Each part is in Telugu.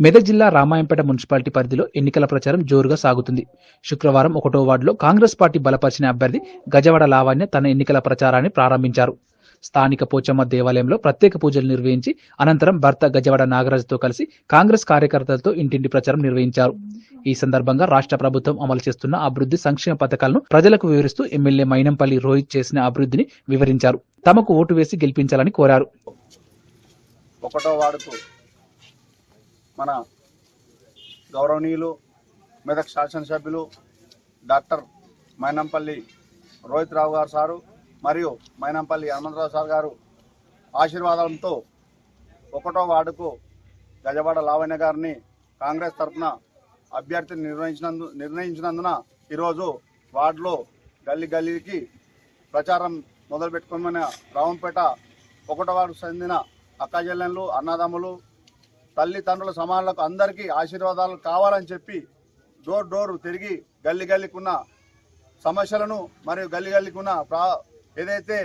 మెదక్ జిల్లా రామాయంపేట మున్సిపాలిటీ పరిధిలో ఎన్నికల ప్రచారం జోరుగా సాగుతుంది. శుక్రవారం ఒకటో వార్డులో కాంగ్రెస్ పార్టీ బలపరిచిన అభ్యర్థి గజవాడ లావణ్య తన ఎన్నికల ప్రచారాన్ని ప్రారంభించారు. స్థానిక పోచమ్మ దేవాలయంలో ప్రత్యేక పూజలు నిర్వహించి అనంతరం భర్త గజవాడ నాగరాజుతో కలిసి కాంగ్రెస్ కార్యకర్తలతో ఇంటింటి ప్రచారం నిర్వహించారు. ఈ సందర్భంగా రాష్ట్ర ప్రభుత్వం అమలు చేస్తున్న అభివృద్ధి సంక్షేమ పథకాలను ప్రజలకు వివరిస్తూ ఎమ్మెల్యే మైనంపల్లి రోహిత్ చేసిన అభివృద్ధిని వివరించారు. తమకు ఓటు వేసి గెలిపించాలని కోరారు. ఒకటో వాడుతూ మన గౌరవనీయులు మెదక్ శాసనసభ్యులు డాక్టర్ మైనంపల్లి రోహిత్ రావు గారు సారు మరియు మైనంపల్లి హనుమంతరావు సార్ గారు ఆశీర్వాదంతో ఒకటో వార్డుకు గజవాడ లావణ్య గారిని కాంగ్రెస్ తరఫున అభ్యర్థిని నిర్ణయించినందు నిర్ణయించినందున ఈరోజు వార్డులో గల్లీ గల్లీకి ప్రచారం మొదలుపెట్టుకోమని రావంపేట ఒకటో వార్డుకు చెందిన అక్కాజల్లెన్లు అన్నదమ్ములు తల్లిదండ్రుల సమానులకు అందరికీ ఆశీర్వాదాలు కావాలని చెప్పి డోర్ డోర్ తిరిగి గల్లి గల్లికున్న సమస్యలను మరియు గల్లి గల్లికున్న ప్రా ఏదైతే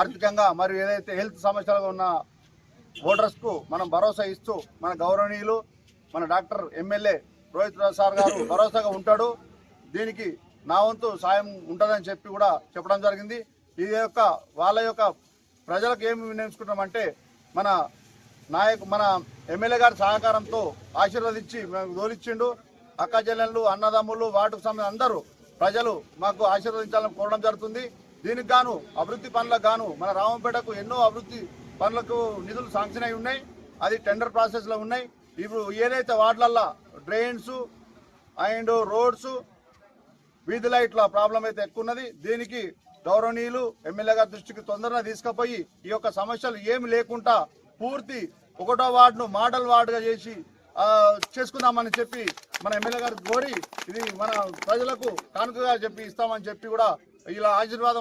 ఆర్థికంగా మరియు ఏదైతే హెల్త్ సమస్యలుగా ఉన్న ఓటర్స్కు మనం భరోసా ఇస్తూ మన గౌరవనీయులు మన doctor MLA Rohit Rao sir garu భరోసాగా ఉంటాడు. దీనికి నా వంతు సాయం ఉంటుందని చెప్పి కూడా చెప్పడం జరిగింది. ఇది యొక్క వాళ్ళ యొక్క ప్రజలకు ఏమి నిర్ణయించుకుంటామంటే మన నాయకు మన ఎమ్మెల్యే గారి సహకారంతో ఆశీర్వదించి మేము తోలిచ్చిండు అక్క చెల్లెళ్ళు అన్నదమ్ములు వాటికి సంబంధించిన అందరూ ప్రజలు మాకు ఆశీర్వదించాలని కోరడం జరుగుతుంది. దీనికి గాను అభివృద్ధి పనులకు గాను మన రామంపేటకు ఎన్నో అభివృద్ధి పనులకు నిధులు శాంక్షన్ అయి ఉన్నాయి. అది టెండర్ ప్రాసెస్లో ఉన్నాయి. ఇప్పుడు ఏదైతే వార్డులల్లో డ్రైన్స్ అండ్ రోడ్స్ వీధి లైట్ల ప్రాబ్లం అయితే ఎక్కువ ఉన్నది దీనికి గౌరవనీయులు ఎమ్మెల్యే గారి దృష్టికి తొందరగా తీసుకుపోయి ఈ యొక్క సమస్యలు ఏమి లేకుండా పూర్తి ఒకటో వార్డును మోడల్ వార్డుగా చేసి ఆ, చేసుకుందామని చెప్పి మన ఎమ్మెల్యే గారు కోరి ఇది మన ప్రజలకు కానుకగా చెప్పి ఇస్తామని చెప్పి కూడా ఇలా ఆశీర్వాదం